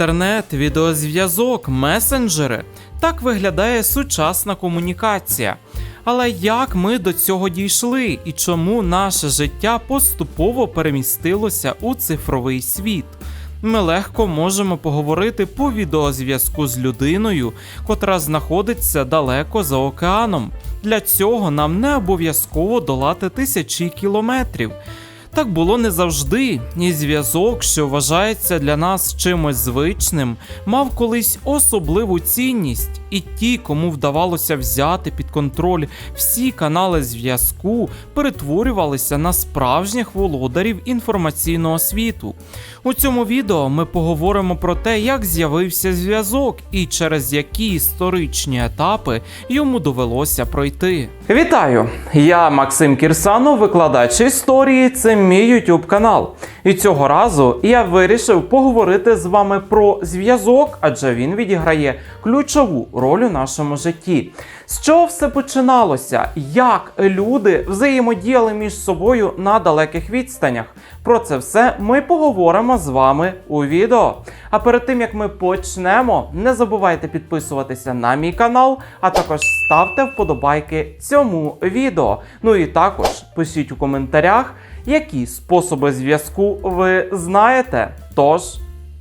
Інтернет, відеозв'язок, месенджери так виглядає сучасна комунікація. Але як ми до цього дійшли і чому наше життя поступово перемістилося у цифровий світ? Ми легко можемо поговорити по відеозв'язку з людиною, котра знаходиться далеко за океаном. Для цього нам не обов'язково долати тисячі кілометрів. Так було не завжди, і зв'язок, що вважається для нас чимось звичним, мав колись особливу цінність, і ті, кому вдавалося взяти під контроль всі канали зв'язку, перетворювалися на справжніх володарів інформаційного світу. У цьому відео ми поговоримо про те, як з'явився зв'язок і через які історичні етапи йому довелося пройти. Вітаю! Я Максим Кірсанов, викладач історії. Це мій YouTube канал. І цього разу я вирішив поговорити з вами про зв'язок, адже він відіграє ключову роль у нашому житті. З чого все починалося? Як люди взаємодіяли між собою на далеких відстанях? Про це все ми поговоримо з вами у відео. А перед тим як ми почнемо, не забувайте підписуватися на мій канал, а також ставте вподобайки цьому відео. Ну і також пишіть у коментарях, які способи зв'язку ви знаєте. Тож.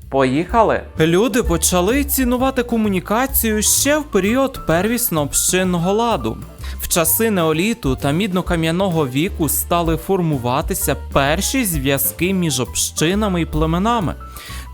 Поїхали. Люди почали цінувати комунікацію ще в період первісно-общинного ладу. В часи неоліту та мідно-кам'яного віку стали формуватися перші зв'язки між общинами і племенами.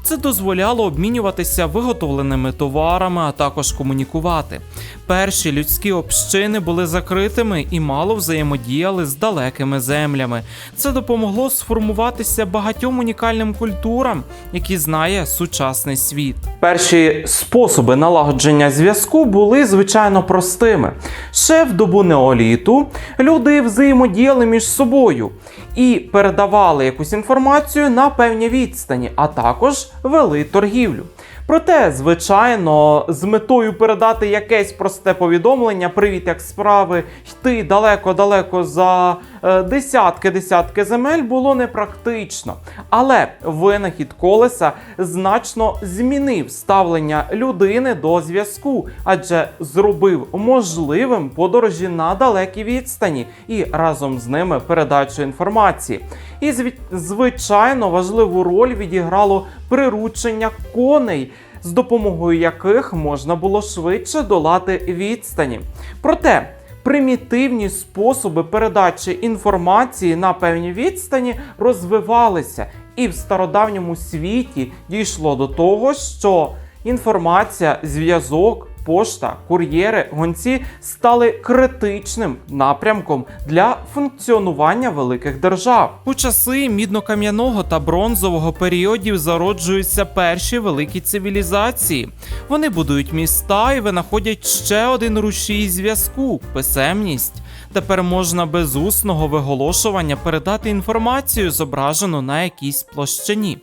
Це дозволяло обмінюватися виготовленими товарами, а також комунікувати. Перші людські общини були закритими і мало взаємодіяли з далекими землями. Це допомогло сформуватися багатьом унікальним культурам, які знає сучасний світ. Перші способи налагодження зв'язку були звичайно простими. Ще в добу неоліту люди взаємодіяли між собою і передавали якусь інформацію на певній відстані, а також вели торгівлю. Проте, звичайно, з метою передати якесь просте повідомлення, привіт, як справи, йти далеко-далеко за десятки-десятки земель було непрактично. Але винахід колеса значно змінив ставлення людини до зв'язку, адже зробив можливим подорожі на далекій відстані і разом з ними передачу інформації. І звичайно важливу роль відіграло приручення коней, з допомогою яких можна було швидше долати відстані. Проте примітивні способи передачі інформації на певній відстані розвивалися, і в стародавньому світі дійшло до того, що інформація, зв'язок. Пошта, кур'єри, гонці стали критичним напрямком для функціонування великих держав. У часи мідно-кам'яного та бронзового періодів зароджуються перші великі цивілізації. Вони будують міста і винаходять ще один рушій зв'язку писемність. Тепер можна без усного виголошування передати інформацію, зображену на якійсь площині.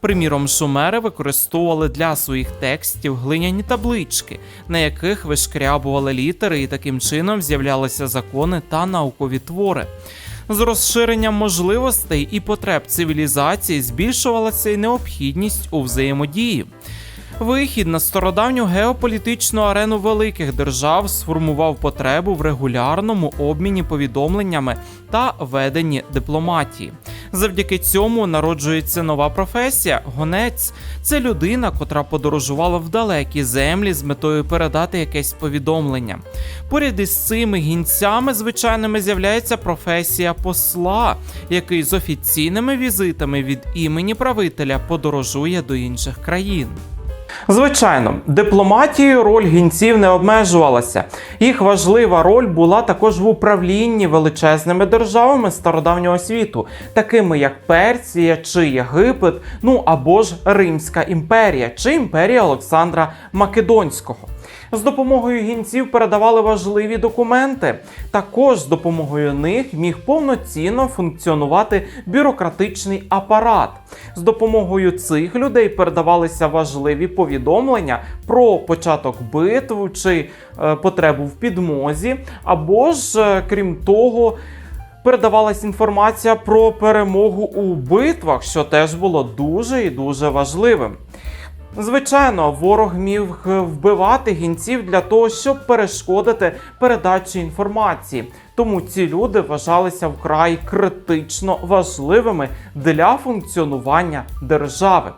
Приміром, шумери використовували для своїх текстів глиняні таблички, на яких вишкрябували літери, і таким чином з'являлися закони та наукові твори. З розширенням можливостей і потреб цивілізації збільшувалася й необхідність у взаємодії. Вихід на стародавню геополітичну арену великих держав сформував потребу в регулярному обміні повідомленнями та веденні дипломатії. Завдяки цьому народжується нова професія гонець. Це людина, котра подорожувала в далекі землі з метою передати якесь повідомлення. Поряд із цими гінцями звичайними з'являється професія посла, який з офіційними візитами від імені правителя подорожує до інших країн. Звичайно, дипломатією роль гінців не обмежувалася. Їх важлива роль була також в управлінні величезними державами стародавнього світу, такими як Персія чи Єгипет, ну або ж Римська імперія чи імперія Олександра Македонського. З допомогою гінців передавали важливі документи. Також з допомогою них міг повноцінно функціонувати бюрократичний апарат. З допомогою цих людей передавалися важливі повідомлення про початок битв чи е, потребу в підмозі, або ж, е, крім того, передавалась інформація про перемогу у битвах, що теж було дуже і дуже важливим. Звичайно, ворог міг вбивати гінців для того, щоб перешкодити передачі інформації. Тому ці люди вважалися вкрай критично важливими для функціонування держави.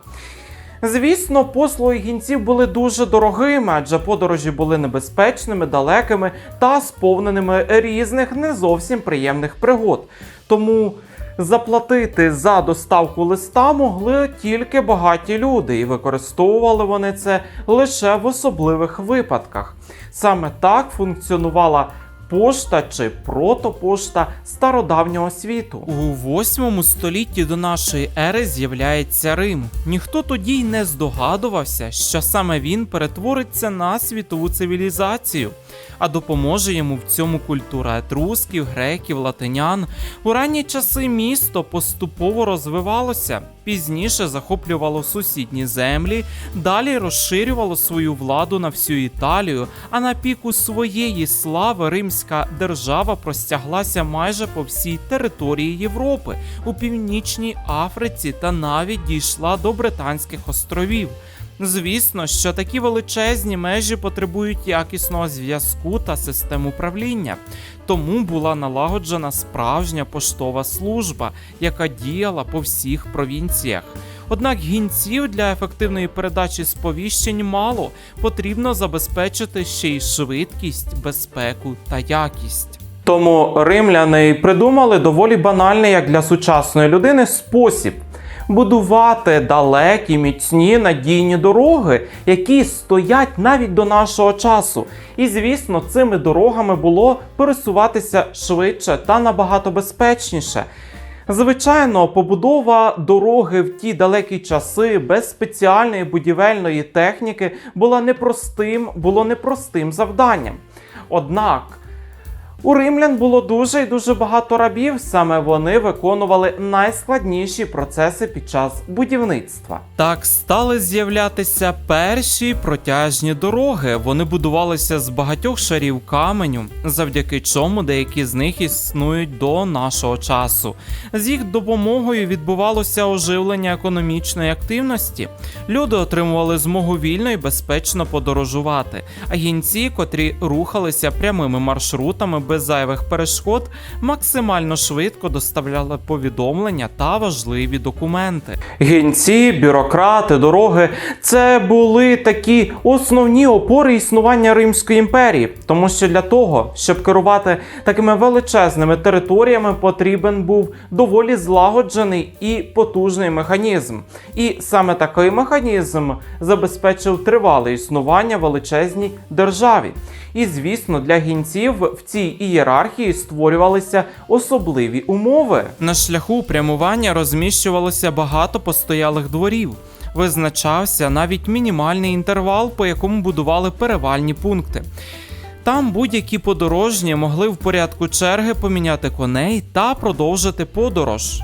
Звісно, послуги гінців були дуже дорогими, адже подорожі були небезпечними, далекими та сповненими різних не зовсім приємних пригод. Тому заплатити за доставку листа могли тільки багаті люди, і використовували вони це лише в особливих випадках. Саме так функціонувала пошта чи протопошта стародавнього світу. У 8 столітті до нашої ери з'являється Рим. Ніхто тоді й не здогадувався, що саме він перетвориться на світову цивілізацію, а допоможе йому в цьому культура етрусків, греків, латинян. У ранні часи місто поступово розвивалося, пізніше захоплювало сусідні землі, далі розширювало свою владу на всю Італію, а на піку своєї слави римська держава простяглася майже по всій території Європи, у північній Африці та навіть дійшла до Британських островів. Звісно, що такі величезні межі потребують якісного зв'язку та систем управління. Тому була налагоджена справжня поштова служба, яка діяла по всіх провінціях. Однак гінців для ефективної передачі сповіщень мало, потрібно забезпечити ще й швидкість, безпеку та якість. Тому римляни придумали доволі банальний, як для сучасної людини, спосіб будувати далекі, міцні, надійні дороги, які стоять навіть до нашого часу. І звісно, цими дорогами було пересуватися швидше та набагато безпечніше. Звичайно, побудова дороги в ті далекі часи без спеціальної будівельної техніки була непростим, було непростим завданням. Однак у римлян було дуже і дуже багато рабів. Саме вони виконували найскладніші процеси під час будівництва. Так стали з'являтися перші протяжні дороги. Вони будувалися з багатьох шарів каменю, завдяки чому деякі з них існують до нашого часу. З їх допомогою відбувалося оживлення економічної активності. Люди отримували змогу вільно і безпечно подорожувати. А гінці, котрі рухалися прямими маршрутами без зайвих перешкод, максимально швидко доставляли повідомлення та важливі документи. Гінці, бюрократи, дороги це були такі основні опори існування Римської імперії, тому що для того, щоб керувати такими величезними територіями, потрібен був доволі злагоджений і потужний механізм. І саме такий механізм забезпечив тривале існування величезній державі. І звісно, для гінців в цій ієрархії створювалися особливі умови. На шляху прямування розміщувалося багато постоялих дворів. Визначався навіть мінімальний інтервал, по якому будували перевальні пункти. Там будь-які подорожні могли в порядку черги поміняти коней та продовжити подорож.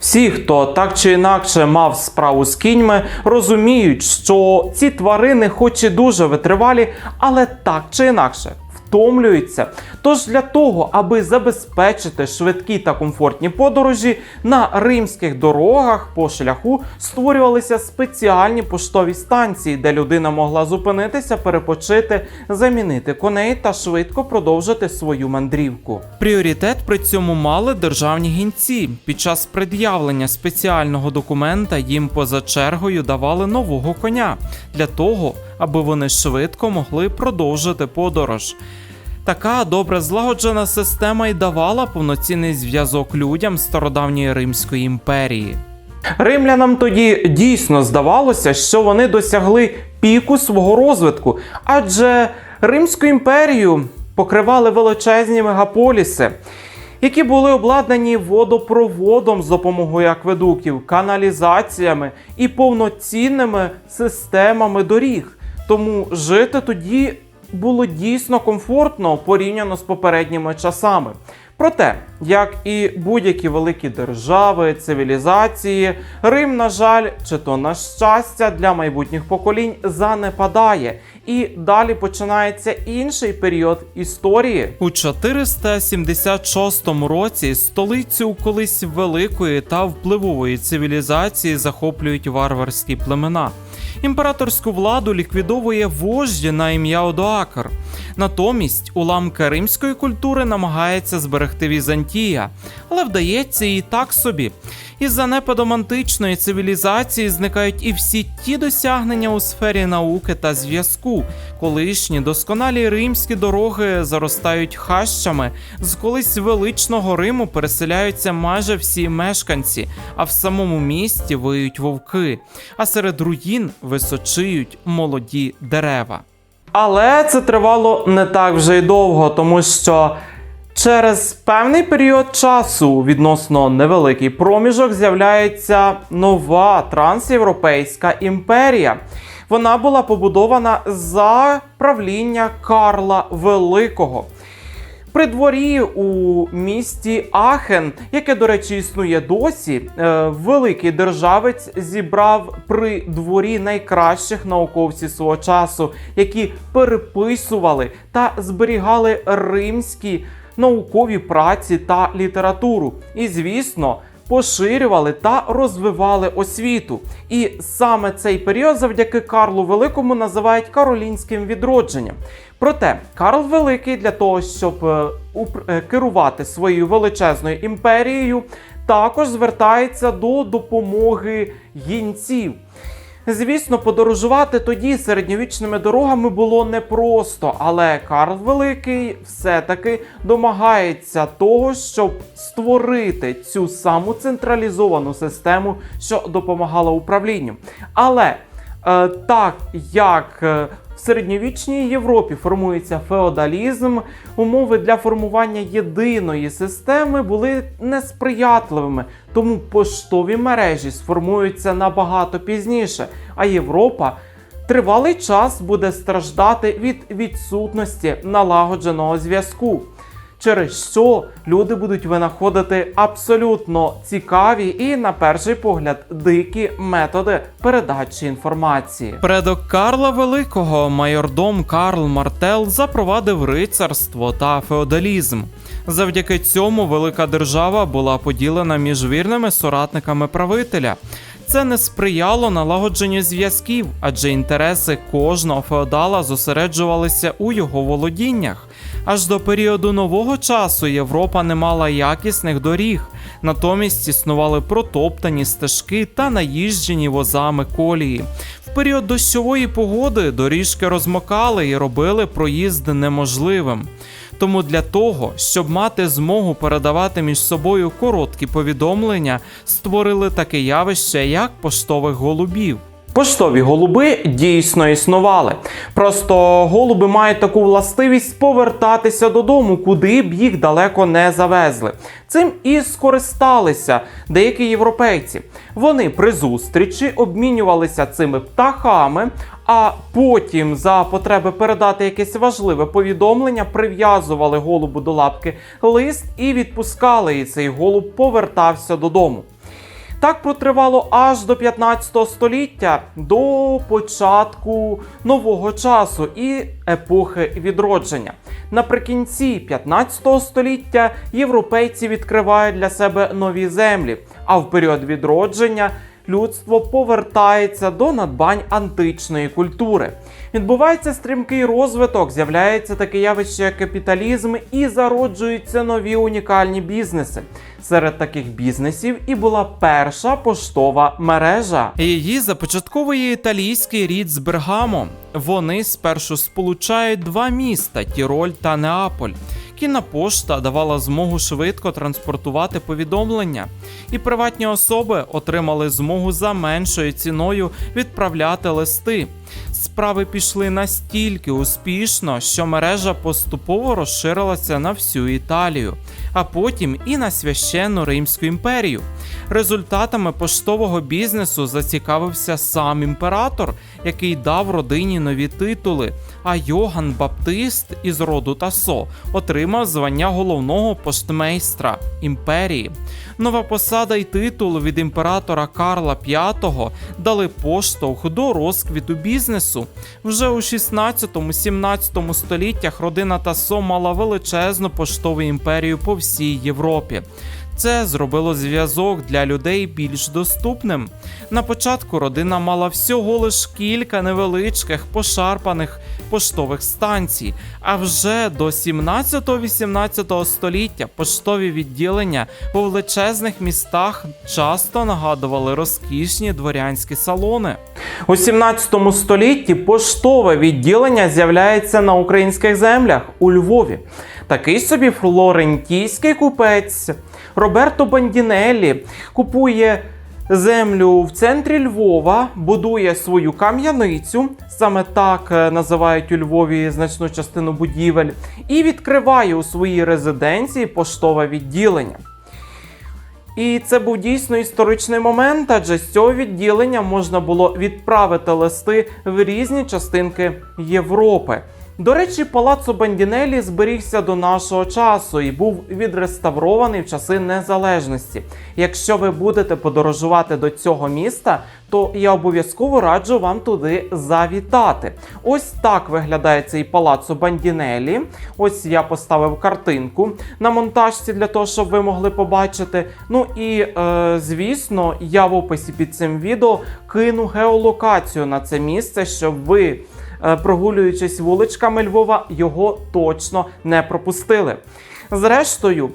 Всі, хто так чи інакше мав справу з кіньми, розуміють, що ці тварини, хоч і дуже витривалі, але так чи інакше втомлюються. Тож для того, аби забезпечити швидкі та комфортні подорожі, на римських дорогах по шляху створювалися спеціальні поштові станції, де людина могла зупинитися, перепочити, замінити коней та швидко продовжити свою мандрівку. Пріоритет при цьому мали державні гінці. Під час пред'явлення спеціального документа їм поза чергою давали нового коня для того, аби вони швидко могли продовжити подорож. Така добре злагоджена система й давала повноцінний зв'язок людям стародавньої Римської імперії. Римлянам тоді дійсно здавалося, що вони досягли піку свого розвитку, адже Римську імперію покривали величезні мегаполіси, які були обладнані водопроводом з допомогою акведуків, каналізаціями і повноцінними системами доріг. Тому жити тоді було дійсно комфортно порівняно з попередніми часами. Проте, як і будь-які великі держави, цивілізації, Рим, на жаль, чи то на щастя для майбутніх поколінь занепадає. І далі починається інший період історії. У 476 році столицю колись великої та впливової цивілізації захоплюють варварські племена. Імператорську владу ліквідовує вождь на ім'я Одоакр. Натомість уламки римської культури намагається зберегти Візантія, але вдається і так собі. Із занепадом античної цивілізації зникають і всі ті досягнення у сфері науки та зв'язку. Колишні досконалі римські дороги заростають хащами. З колись величного Риму переселяються майже всі мешканці, а в самому місті виють вовки, а серед руїн височиють молоді дерева. Але це тривало не так вже й довго, тому що через певний період часу, відносно невеликий проміжок, з'являється нова трансєвропейська імперія. Вона була побудована за правління Карла Великого. При дворі у місті Ахен, яке, до речі, існує досі, е, великий державець зібрав при дворі найкращих науковців свого часу, які переписували та зберігали римські наукові праці та літературу. І, звісно, поширювали та розвивали освіту. І саме цей період завдяки Карлу Великому називають каролінським відродженням. Проте Карл Великий для того, щоб е, е, керувати своєю величезною імперією, також звертається до допомоги гінців. Звісно, подорожувати тоді середньовічними дорогами було непросто, але Карл Великий все-таки домагається того, щоб створити цю саму централізовану систему, що допомагала управлінню. Але е, так як е, середньовічній Європі формується феодалізм, умови для формування єдиної системи були несприятливими, тому поштові мережі сформуються набагато пізніше, а Європа тривалий час буде страждати від відсутності налагодженого зв'язку. Через що люди будуть винаходити абсолютно цікаві і, на перший погляд, дикі методи передачі інформації. Предок Карла Великого, майордом Карл Мартел, запровадив рицарство та феодалізм. Завдяки цьому велика держава була поділена між вірними соратниками правителя. Це не сприяло налагодженню зв'язків, адже інтереси кожного феодала зосереджувалися у його володіннях. Аж до періоду нового часу Європа не мала якісних доріг, натомість існували протоптані стежки та наїжджені возами колії. В період дощової погоди доріжки розмокали і робили проїзд неможливим. Тому для того, щоб мати змогу передавати між собою короткі повідомлення, створили таке явище, як поштових голубів. Поштові голуби дійсно існували. Просто голуби мають таку властивість повертатися додому, куди б їх далеко не завезли. Цим і скористалися деякі європейці. Вони при зустрічі обмінювалися цими птахами, а потім за потреби передати якесь важливе повідомлення прив'язували голубу до лапки лист і відпускали, і цей голуб повертався додому. Так протривало аж до 15 століття, до початку нового часу і епохи відродження. Наприкінці 15 століття європейці відкривають для себе нові землі, а в період відродження людство повертається до надбань античної культури. Відбувається стрімкий розвиток, з'являється таке явище, як капіталізм, і зароджуються нові унікальні бізнеси. Серед таких бізнесів і була перша поштова мережа. Її започатковує італійський рід з Бергамо. Вони спершу сполучають два міста Тіроль та Неаполь. Кінна пошта давала змогу швидко транспортувати повідомлення, і приватні особи отримали змогу за меншою ціною відправляти листи. Справи пішли настільки успішно, що мережа поступово розширилася на всю Італію, а потім і на священну Римську імперію. Результатами поштового бізнесу зацікавився сам імператор, який дав родині нові титули. А Йоган Баптист із роду Тасо отримав звання головного поштмейстра імперії. Нова посада й титул від імператора Карла V дали поштовх до розквіту бізнесу. Вже у 16-17 століттях родина Тасо мала величезну поштову імперію по всій Європі. Це зробило зв'язок для людей більш доступним. На початку родина мала всього лиш кілька невеличких пошарпаних поштових станцій. А вже до 17-18 століття поштові відділення у величезних містах часто нагадували розкішні дворянські салони. У 17 столітті поштове відділення з'являється на українських землях у Львові. Такий собі флорентійський купець Роберто Бандінеллі купує землю в центрі Львова, будує свою кам'яницю, саме так е, називають у Львові значну частину будівель, і відкриває у своїй резиденції поштове відділення. І це був дійсно історичний момент, адже з цього відділення можна було відправити листи в різні частинки Європи. До речі, палацо Бандінелі зберігся до нашого часу і був відреставрований в часи незалежності. Якщо ви будете подорожувати до цього міста, то я обов'язково раджу вам туди завітати. Ось так виглядає цей палацо Бандінелі. Ось я поставив картинку на монтажці для того, щоб ви могли побачити. Ну і е, звісно, я в описі під цим відео кину геолокацію на це місце, щоб ви. Е, Прогулюючись вуличками Львова, його точно не пропустили. Зрештою,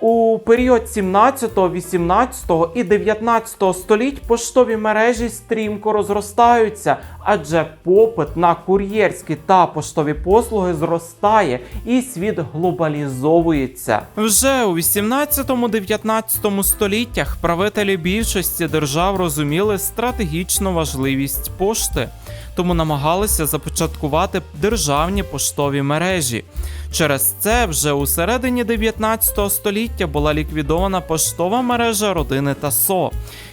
у період 17, 18 і 19 століть поштові мережі стрімко розростаються, адже попит на кур'єрські та поштові послуги зростає, і світ глобалізовується. Вже у 18-19 століттях правителі більшості держав розуміли стратегічну важливість пошти, тому намагалися започаткувати державні поштові мережі. Через це вже у середині 19 століття була ліквідована поштова мережа родини Тасо.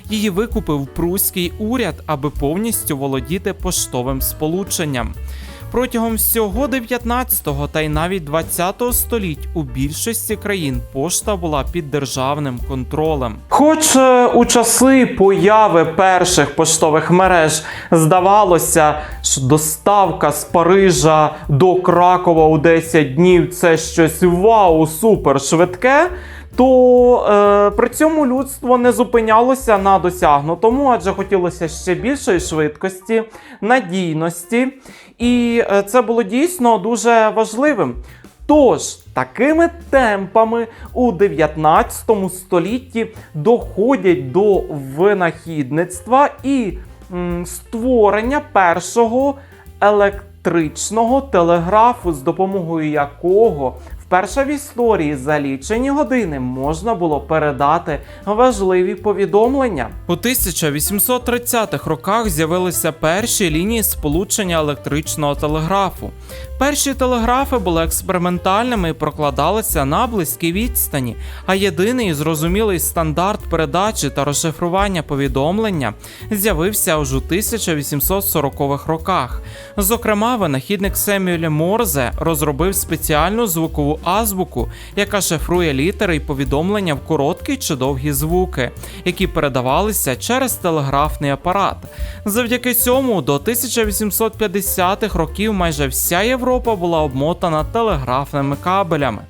Її викупив пруський уряд, аби повністю володіти поштовим сполученням. Протягом всього 19-го та й навіть 20-го століть у більшості країн пошта була під державним контролем. Хоч е, у часи появи перших поштових мереж здавалося, що доставка з Парижа до Кракова у 10 днів це щось вау, супер швидке. То е, при цьому людство не зупинялося на досягнутому, адже хотілося ще більшої швидкості, надійності, і е, це було дійсно дуже важливим. Тож, такими темпами у 19 столітті доходять до винахідництва і м, створення першого електричного телеграфу, з допомогою якого вперше в історії за лічені години можна було передати важливі повідомлення. У 1830-х роках з'явилися перші лінії сполучення електричного телеграфу. Перші телеграфи були експериментальними і прокладалися на близькій відстані, а єдиний зрозумілий стандарт передачі та розшифрування повідомлення з'явився аж у 1840-х роках. Зокрема, винахідник Семюель Морзе розробив спеціальну звукову азбуку, яка шифрує літери і повідомлення в короткі чи довгі звуки, які передавалися через телеграфний апарат. Завдяки цьому до 1850-х років майже вся Європа була обмотана телеграфними кабелями.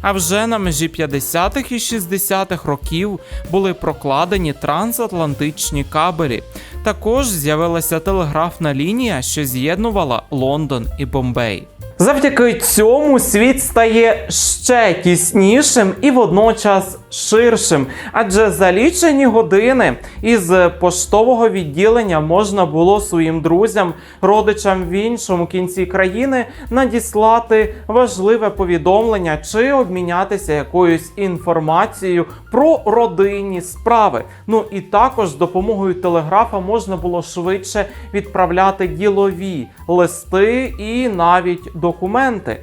А вже на межі 50-х і 60-х років були прокладені трансатлантичні кабелі. Також з'явилася телеграфна лінія, що з'єднувала Лондон і Бомбей. Завдяки цьому світ стає ще тіснішим і водночас ширшим, адже за лічені години із поштового відділення можна було своїм друзям, родичам в іншому кінці країни надіслати важливе повідомлення чи обмінятися якоюсь інформацією про родинні справи. Ну і також з допомогою телеграфа можна було швидше відправляти ділові листи і навіть документи.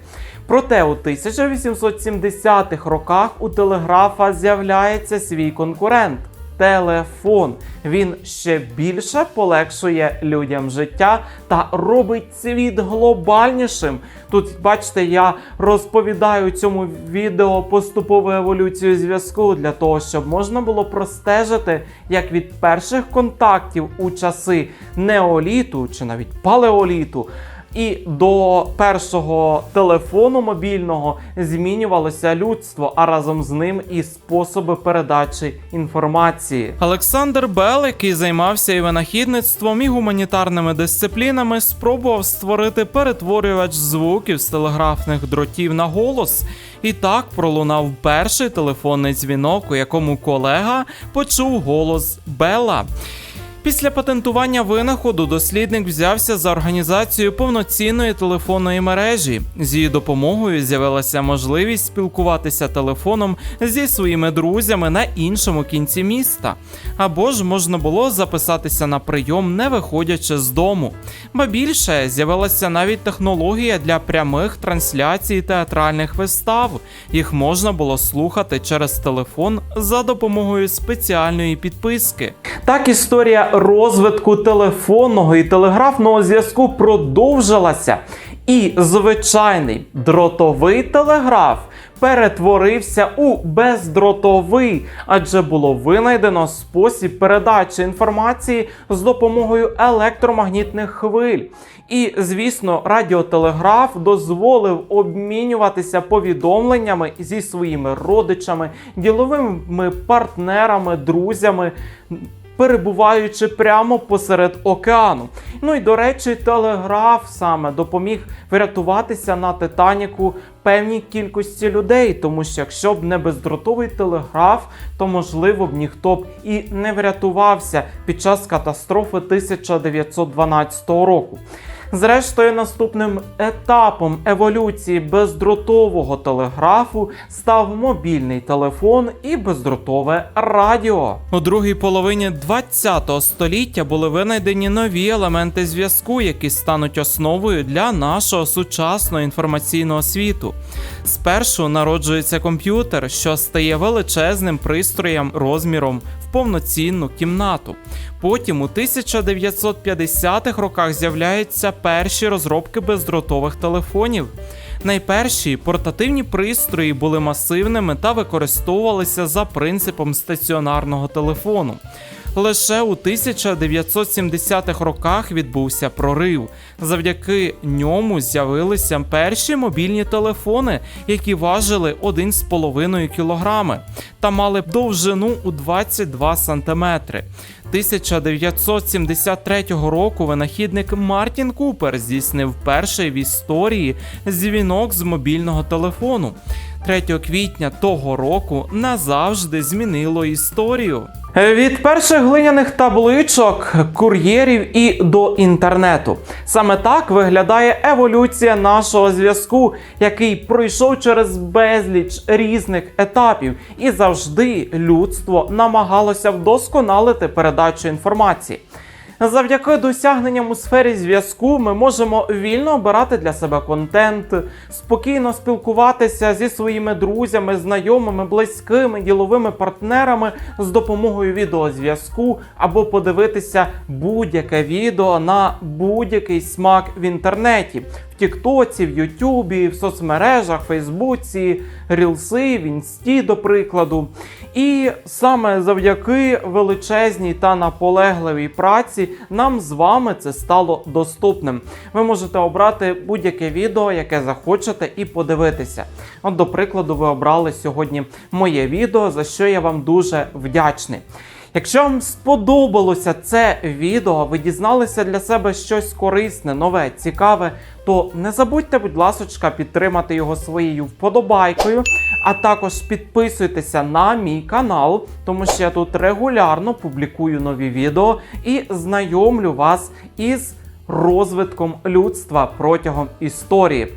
Проте у 1870-х роках у телеграфа з'являється свій конкурент. Телефон він ще більше полегшує людям життя та робить світ глобальнішим. Тут, бачите, я розповідаю цьому відео поступову еволюцію зв'язку для того, щоб можна було простежити, як від перших контактів у часи неоліту чи навіть палеоліту І до першого телефону мобільного змінювалося людство, а разом з ним і способи передачі інформації. Олександр Бел, який займався і винахідництвом, і гуманітарними дисциплінами, спробував створити перетворювач звуків з телеграфних дротів на голос. І так пролунав перший телефонний дзвінок, у якому колега почув голос Бела. Після патентування винаходу дослідник взявся за організацію повноцінної телефонної мережі. З її допомогою з'явилася можливість спілкуватися телефоном зі своїми друзями на іншому кінці міста. Або ж можна було записатися на прийом, не виходячи з дому. Ба більше з'явилася навіть технологія для прямих трансляцій театральних вистав. Їх можна було слухати через телефон за допомогою спеціальної підписки. Так історія розвитку телефонного і телеграфного зв'язку продовжилася. І звичайний дротовий телеграф перетворився у бездротовий, адже було винайдено спосіб передачі інформації з допомогою електромагнітних хвиль. І, звісно, радіотелеграф дозволив обмінюватися повідомленнями зі своїми родичами, діловими партнерами, друзями перебуваючи прямо посеред океану. Ну і до речі, телеграф саме допоміг врятуватися на Титаніку певній кількості людей, тому що якщо б не бездротовий телеграф, то можливо б ніхто б і не врятувався під час катастрофи 1912 року. Зрештою, наступним етапом еволюції бездротового телеграфу став мобільний телефон і бездротове радіо. У другій половині 20 століття були винайдені нові елементи зв'язку, які стануть основою для нашого сучасного інформаційного світу. Спершу народжується комп'ютер, що стає величезним пристроєм розміром в повноцінну кімнату. Потім у 1950-х роках з'являються перші розробки бездротових телефонів. Найперші портативні пристрої були масивними та використовувалися за принципом стаціонарного телефону. Лише у 1970-х роках відбувся прорив. Завдяки ньому з'явилися перші мобільні телефони, які важили 1,5 кг та мали довжину у 22 см. 1973 року винахідник Мартін Купер здійснив перший в історії дзвінок з мобільного телефону. 3 квітня того року назавжди змінило історію. Від перших глиняних табличок, кур'єрів і до інтернету. Саме так виглядає еволюція нашого зв'язку, який пройшов через безліч різних етапів, і завжди людство намагалося вдосконалити передачу інформації. Завдяки досягненням у сфері зв'язку ми можемо вільно обирати для себе контент, спокійно спілкуватися зі своїми друзями, знайомими, близькими, діловими партнерами з допомогою відеозв'язку або подивитися будь-яке відео на будь-який смак в інтернеті. В Тіктоці, в Ютубі, в соцмережах, Фейсбуці, Рілси, в Інсті, до прикладу. І саме завдяки величезній та наполегливій праці нам з вами це стало доступним. Ви можете обрати будь-яке відео, яке захочете, і подивитися. От, до прикладу, ви обрали сьогодні моє відео, за що я вам дуже вдячний. Якщо вам сподобалося це відео, ви дізналися для себе щось корисне, нове, цікаве, то не забудьте, будь ласка, підтримати його своєю вподобайкою, а також підписуйтеся на мій канал, тому що я тут регулярно публікую нові відео і знайомлю вас із розвитком людства протягом історії.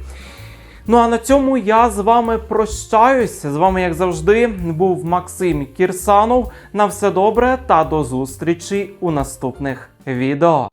Ну а на цьому я з вами прощаюсь. З вами, як завжди, був Максим Кірсанов. На все добре та до зустрічі у наступних відео.